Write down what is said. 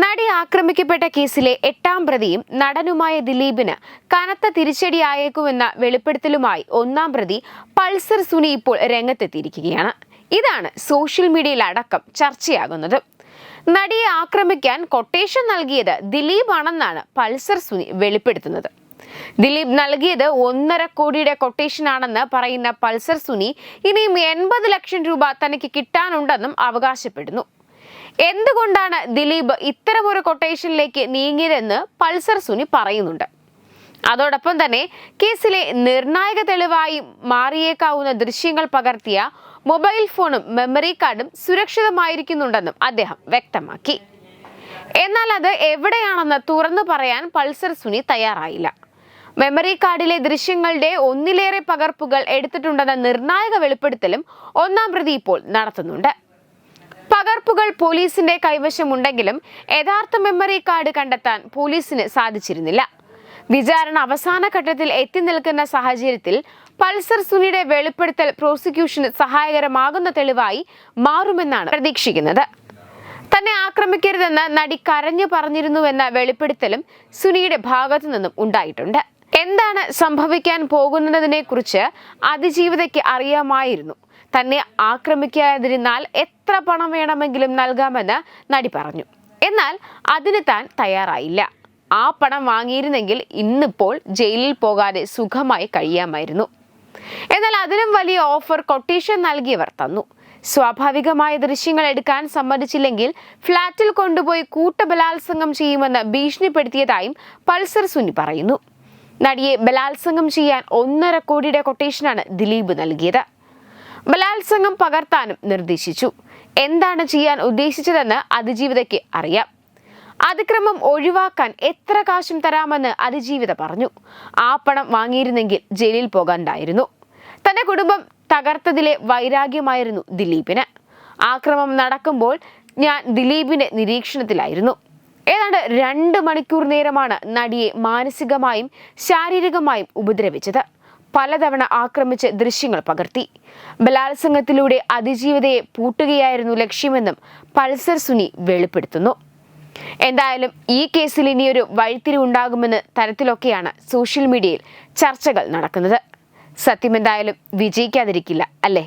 നടി ആക്രമിക്കപ്പെട്ട കേസിലെ എട്ടാം പ്രതിയും നടനുമായ ദിലീപിന് കനത്ത തിരിച്ചടിയായേക്കുമെന്ന വെളിപ്പെടുത്തലുമായി ഒന്നാം പ്രതി പൾസർ സുനി ഇപ്പോൾ രംഗത്തെത്തിയിരിക്കുകയാണ്. ഇതാണ് സോഷ്യൽ മീഡിയയിൽ അടക്കം ചർച്ചയാകുന്നത്. നടിയെ ആക്രമിക്കാൻ കൊട്ടേഷൻ നൽകിയത് ദിലീപാണെന്നാണ് പൾസർ സുനി വെളിപ്പെടുത്തുന്നത്. ദിലീപ് നൽകിയത് ഒന്നര കോടിയുടെ കൊട്ടേഷൻ ആണെന്ന് പറയുന്ന പൾസർ സുനി ഇനിയും എൺപത് ലക്ഷം രൂപ തനിക്ക് കിട്ടാനുണ്ടെന്നും അവകാശപ്പെടുന്നു. എന്തുകൊണ്ടാണ് ദിലീപ് ഇത്തരമൊരു കൊട്ടേഷനിലേക്ക് നീങ്ങിയതെന്ന് പൾസർ സുനി പറയുന്നുണ്ട്. അതോടൊപ്പം തന്നെ കേസിലെ നിർണായക തെളിവായി മാറിയേക്കാവുന്ന ദൃശ്യങ്ങൾ പകർത്തിയ മൊബൈൽ ഫോണും മെമ്മറി കാർഡും സുരക്ഷിതമായിരിക്കുന്നുണ്ടെന്നും അദ്ദേഹം വ്യക്തമാക്കി. എന്നാൽ അത് എവിടെയാണെന്ന് തുറന്നു പറയാൻ പൾസർ സുനി തയ്യാറായില്ല. മെമ്മറി കാർഡിലെ ദൃശ്യങ്ങളുടെ ഒന്നിലേറെ പകർപ്പുകൾ എടുത്തിട്ടുണ്ടെന്ന നിർണായക വെളിപ്പെടുത്തലും ഒന്നാം പ്രതി ഇപ്പോൾ നടത്തുന്നുണ്ട്. പകർപ്പുകൾ പോലീസിന്റെ കൈവശമുണ്ടെങ്കിലും യഥാർത്ഥ മെമ്മറി കാർഡ് കണ്ടെത്താൻ പോലീസിന് സാധിച്ചിരുന്നില്ല. വിചാരണ അവസാന ഘട്ടത്തിൽ എത്തി നിൽക്കുന്ന സാഹചര്യത്തിൽ പൾസർ സുനിയുടെ വെളിപ്പെടുത്തൽ പ്രോസിക്യൂഷന് സഹായകരമാകുന്ന തെളിവായി മാറുമെന്നാണ് പ്രതീക്ഷിക്കുന്നത്. തന്നെ ആക്രമിക്കരുതെന്ന് നടി കരഞ്ഞു പറഞ്ഞിരുന്നുവെന്ന വെളിപ്പെടുത്തലും സുനിയുടെ ഭാഗത്തു നിന്നും ഉണ്ടായിട്ടുണ്ട്. എന്താണ് സംഭവിക്കാൻ പോകുന്നതിനെ കുറിച്ച് അതിജീവിതയ്ക്ക് അറിയാമായിരുന്നു. തന്നെ ആക്രമിക്കാതിരുന്നാൽ എത്ര പണം വേണമെങ്കിലും നൽകാമെന്ന് നടി പറഞ്ഞു. എന്നാൽ അതിന് താൻ തയ്യാറായില്ല. ആ പണം വാങ്ങിയിരുന്നെങ്കിൽ ഇന്നിപ്പോൾ ജയിലിൽ പോകാതെ സുഖമായി കഴിയാമായിരുന്നു. എന്നാൽ അതിനും വലിയ ഓഫർ കൊട്ടേഷൻ നൽകിയവർ തന്നു. സ്വാഭാവികമായ ദൃശ്യങ്ങൾ എടുക്കാൻ സമ്മതിച്ചില്ലെങ്കിൽ ഫ്ളാറ്റിൽ കൊണ്ടുപോയി കൂട്ടബലാത്സംഗം ചെയ്യുമെന്ന് ഭീഷണിപ്പെടുത്തിയതായും പൾസർ സുനി പറയുന്നു. നടിയെ ബലാത്സംഗം ചെയ്യാൻ ഒന്നര കോടിയുടെ കൊട്ടേഷനാണ് ദിലീപ് നൽകിയത്. ബലാത്സംഗം പകർത്താനും നിർദ്ദേശിച്ചു. എന്താണ് ചെയ്യാൻ ഉദ്ദേശിച്ചതെന്ന് അതിജീവിതയ്ക്ക് അറിയാം. അതിക്രമം ഒഴിവാക്കാൻ എത്ര കാശും തരാമെന്ന് അതിജീവിത പറഞ്ഞു. ആ പണം വാങ്ങിയിരുന്നെങ്കിൽ ജയിലിൽ പോകാണ്ടായിരുന്നു. തന്റെ കുടുംബം തകർത്തതിലെ വൈരാഗ്യമായിരുന്നു ദിലീപിന്. ആക്രമം നടക്കുമ്പോൾ ഞാൻ ദിലീപിന്റെ നിരീക്ഷണത്തിലായിരുന്നു. ഏതാണ്ട് രണ്ട് മണിക്കൂർ നേരമാണ് നടിയെ മാനസികമായും ശാരീരികമായും ഉപദ്രവിച്ചത്. പലതവണ ആക്രമിച്ച് ദൃശ്യങ്ങൾ പകർത്തി. ബലാത്സംഗത്തിലൂടെ അതിജീവിതയെ പൂട്ടുകയായിരുന്നു ലക്ഷ്യമെന്നും പൾസർ സുനി വെളിപ്പെടുത്തുന്നു. എന്തായാലും ഈ കേസിൽ ഇനിയൊരു വഴിത്തിരിവുണ്ടാകുമെന്ന് തരത്തിലൊക്കെയാണ് സോഷ്യൽ മീഡിയയിൽ ചർച്ചകൾ നടക്കുന്നത്. സത്യമെന്തായാലും വിജയിക്കാതിരിക്കില്ല അല്ലേ?